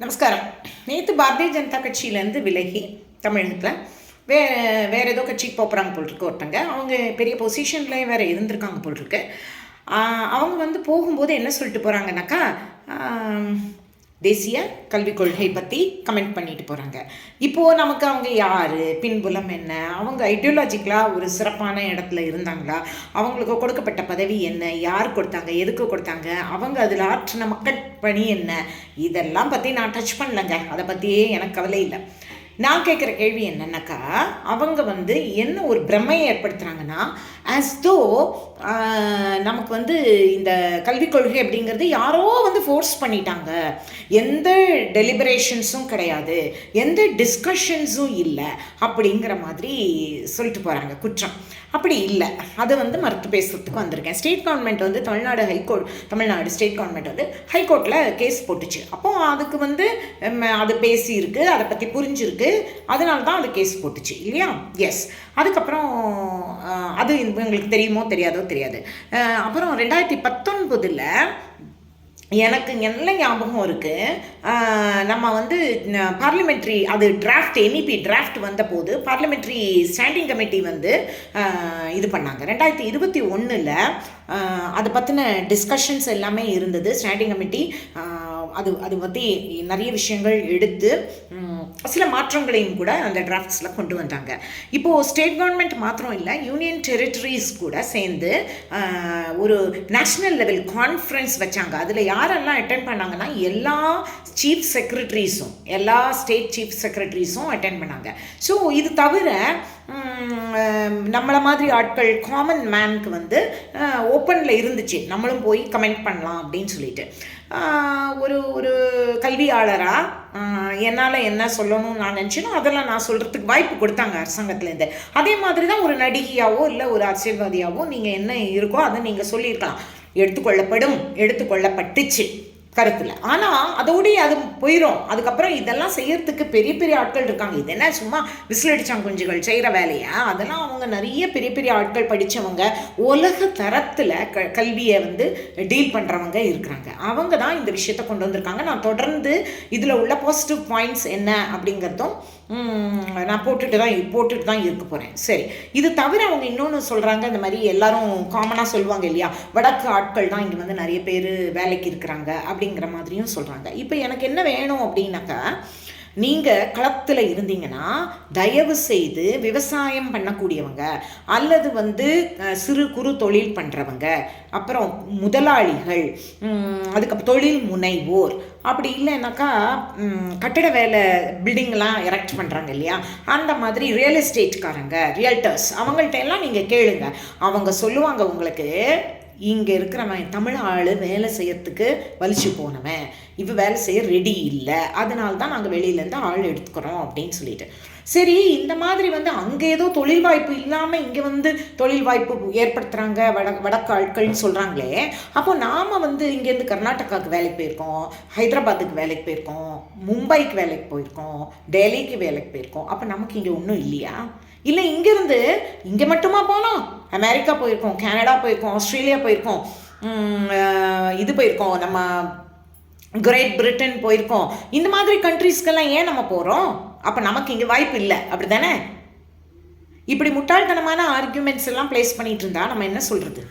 நமஸ்காரம். நேற்று பாரதிய ஜனதா கட்சியிலேருந்து விலகி தமிழகத்தில் வே வேறு ஏதோ கட்சிக்கு போகிறாங்க போல் இருக்கு ஒருத்தங்க. அவங்க பெரிய பொசிஷனில் வேறு இருந்திருக்காங்க போல் இருக்கு அவங்க வந்து போகும்போது என்ன சொல்லிட்டு போகிறாங்கனாக்கா தேசிய கல்விக் கொள்கை பற்றி கமெண்ட் பண்ணிட்டு போகிறாங்க இப்போது நமக்கு அவங்க யார்? பின்புலம் என்ன? அவங்க ஐடியாலஜிக்கலாக ஒரு சிறப்பான இடத்துல இருந்தாங்களா? அவங்களுக்கு கொடுக்கப்பட்ட பதவி என்ன? யார் கொடுத்தாங்க? எதுக்கு கொடுத்தாங்க? அவங்க அதில் ஆற்றின மக்கள் பணி என்ன? இதெல்லாம் பற்றி நான் டச் பண்ணலங்க. அதை பற்றியே எனக்கு கவலை இல்லை. நான் கேட்குற கேள்வி என்னன்னாக்கா அவங்க வந்து என்ன ஒரு பிரமையை ஏற்படுத்துகிறாங்கன்னா ஆஸ் தோ நமக்கு வந்து இந்த கல்விக் கொள்கை அப்படிங்கிறது யாரோ வந்து ஃபோர்ஸ் பண்ணிட்டாங்க. எந்த டெலிபரேஷன்ஸும் கிடையாது. எந்த டிஸ்கஷன்ஸும் இல்லை அப்படிங்கிற மாதிரி சொல்லிட்டு போகிறாங்க குற்றம். அப்படி இல்லை. அதை வந்து மறுத்து பேசுறதுக்கு வந்திருக்கேன். ஸ்டேட் கவர்மெண்ட் வந்து Tamil Nadu high court Tamil Nadu state government வந்து ஹைகோர்ட்டில் கேஸ் போட்டுச்சு. அப்போ அதுக்கு வந்து அது பேசியிருக்கு அதை பற்றி புரிஞ்சிருக்கு. அதனால தான் அது கேஸ் போட்டுச்சு. இல்லையா? எஸ் அதுக்கப்புறம் அது உங்களுக்கு தெரியுமோ தெரியாதோ தெரியாது. அப்புறம் ரெண்டாயிரத்தி பத்தொன்பதில் எனக்கு நல்ல ஞாபகம் இருக்குது நம்ம வந்து பார்லிமெண்ட்ரி அது டிராஃப்ட் என்இபி டிராஃப்ட் வந்தபோது பார்லிமெண்ட்ரி ஸ்டாண்டிங் கமிட்டி வந்து இது பண்ணாங்க. ரெண்டாயிரத்தி இருபத்தி ஒன்றில் அதை பற்றின டிஸ்கஷன்ஸ் எல்லாமே இருந்தது. ஸ்டாண்டிங் கமிட்டி அது அது பற்றி நிறைய விஷயங்கள் எடுத்து சில மாற்றங்களையும் கூட அந்த டிராஃப்ட்ஸில் கொண்டு வந்தாங்க. இப்போது ஸ்டேட் கவர்மெண்ட் மாத்திரம் இல்லை யூனியன் டெரிட்டரிஸ் கூட சேர்ந்து ஒரு நேஷ்னல் லெவல் கான்ஃபரன்ஸ் வச்சாங்க. அதில் யார் யாரெல்லாம் அட்டென்ட் பண்ணாங்கன்னா எல்லா சீஃப் செக்ரட்டரிஸும் எல்லா ஸ்டேட் சீஃப் செக்ரட்டரிஸும் அட்டன் பண்ணாங்க. ஸோ இது தவிர நம்மளை மாதிரி ஆட்கள் காமன் மேனுக்கு வந்து ஓப்பனில் இருந்துச்சு. நம்மளும் போய் கமெண்ட் பண்ணலாம் அப்படின்னு சொல்லிட்டு. ஒரு ஒரு கல்வியாளராக என்னால் என்ன சொல்லணும்னு நான் நினச்சினோ அதெல்லாம் நான் சொல்கிறதுக்கு வாய்ப்பு கொடுத்தாங்க அரசாங்கத்துலேருந்து அதே மாதிரி தான் ஒரு நடிகையாவோ இல்லை ஒரு அரசியல்வாதியாவோ நீங்கள் என்ன இருக்கோ அதை நீங்கள் சொல்லியிருக்கலாம். எடுத்துக்கொள்ளப்படும். எடுத்துக்கொள்ளப்பட்டுச்சு. கருத்தில். ஆனால் அதோடய அது போயிடும் அதுக்கப்புறம் இதெல்லாம் செய்யறதுக்கு பெரிய பெரிய ஆட்கள் இருக்காங்க. இது என்ன சும்மா விசிலடிச்சாங்க குஞ்சுகள் செய்கிற வேலையா? அதெல்லாம் அவங்க நிறைய பெரிய பெரிய ஆட்கள் படித்தவங்க உலக தரத்தில் க கல்வியை வந்து டீல் பண்ணுறவங்க இருக்கிறாங்க. அவங்க தான் இந்த விஷயத்தை கொண்டு வந்திருக்காங்க. நான் தொடர்ந்து இதில் உள்ள பாசிட்டிவ் பாயிண்ட்ஸ் என்ன அப்படிங்கிறதும் நான் போட்டுட்டு தான் போட்டுட்டு தான் இருக்க போகிறேன் சரி. இது தவிர அவங்க இன்னொன்று சொல்கிறாங்க இந்த மாதிரி எல்லாரும் காமனாக சொல்லுவாங்க இல்லையா? வடக்கு ஆட்கள் தான் இங்கே வந்து நிறைய பேர் வேலைக்கு இருக்கிறாங்க அப்படி அப்படிங்கிற மாதிரியும் சொல்கிறாங்க இப்போ எனக்கு என்ன வேணும் அப்படின்னாக்கா நீங்கள் களத்தில் இருந்தீங்கன்னா தயவு செய்து விவசாயம் பண்ணக்கூடியவங்க அல்லது வந்து சிறு குறு தொழில் பண்ணுறவங்க அப்புறம் முதலாளிகள் அதுக்கு அதுக்கப்புறம் தொழில் முனைவோர் அப்படி இல்லைன்னாக்கா கட்டிட வேலை பில்டிங்லாம் எரெக்ட் பண்ணுறாங்க இல்லையா? அந்த மாதிரி ரியல் எஸ்டேட்காரங்க ரியல்டர்ஸ் அவங்கள்ட்ட எல்லாம் நீங்கள் கேளுங்க. அவங்க சொல்லுவாங்க உங்களுக்கு இங்கே இருக்கிறவன் தமிழ் ஆள் வேலை செய்யறதுக்கு வலிச்சு போனவன். இவ வேலை செய்ய ரெடி இல்லை. அதனால தான் நாங்கள் வெளியிலேருந்து ஆள் எடுத்துக்கிறோம் அப்படின்னு சொல்லிட்டு. சரி இந்த மாதிரி வந்து அங்கே ஏதோ தொழில் வாய்ப்பு இல்லாமல் இங்கே வந்து தொழில் வாய்ப்பு ஏற்படுத்துகிறாங்க வட வடக்கு ஆட்கள்னு சொல்கிறாங்களே அப்போ நாம் வந்து இங்கேருந்து கர்நாடகாவுக்கு வேலைக்கு போயிருக்கோம் ஹைதராபாத்துக்கு வேலைக்கு போயிருக்கோம் மும்பைக்கு வேலைக்கு போயிருக்கோம் டெல்லிக்கு வேலைக்கு போயிருக்கோம். அப்போ நமக்கு இங்கே ஒன்றும் இல்லையா? இல்லை இங்கேருந்து இங்கே மட்டுமா போனோம் அமெரிக்கா போயிருக்கோம் கனடா போயிருக்கோம் ஆஸ்திரேலியா போயிருக்கோம் இது போயிருக்கோம் நம்ம கிரேட் பிரிட்டன் போயிருக்கோம். இந்த மாதிரி கண்ட்ரீஸ்க்கெல்லாம் ஏன் நம்ம போகிறோம் அப்போ நமக்கு இங்கே வாய்ப்பு இல்லை. அப்படி தானே இப்படி முட்டாள்தனமான ஆர்கியூமெண்ட்ஸ் எல்லாம் ப்ளேஸ் பண்ணிகிட்டு இருந்தால் நம்ம என்ன சொல்கிறது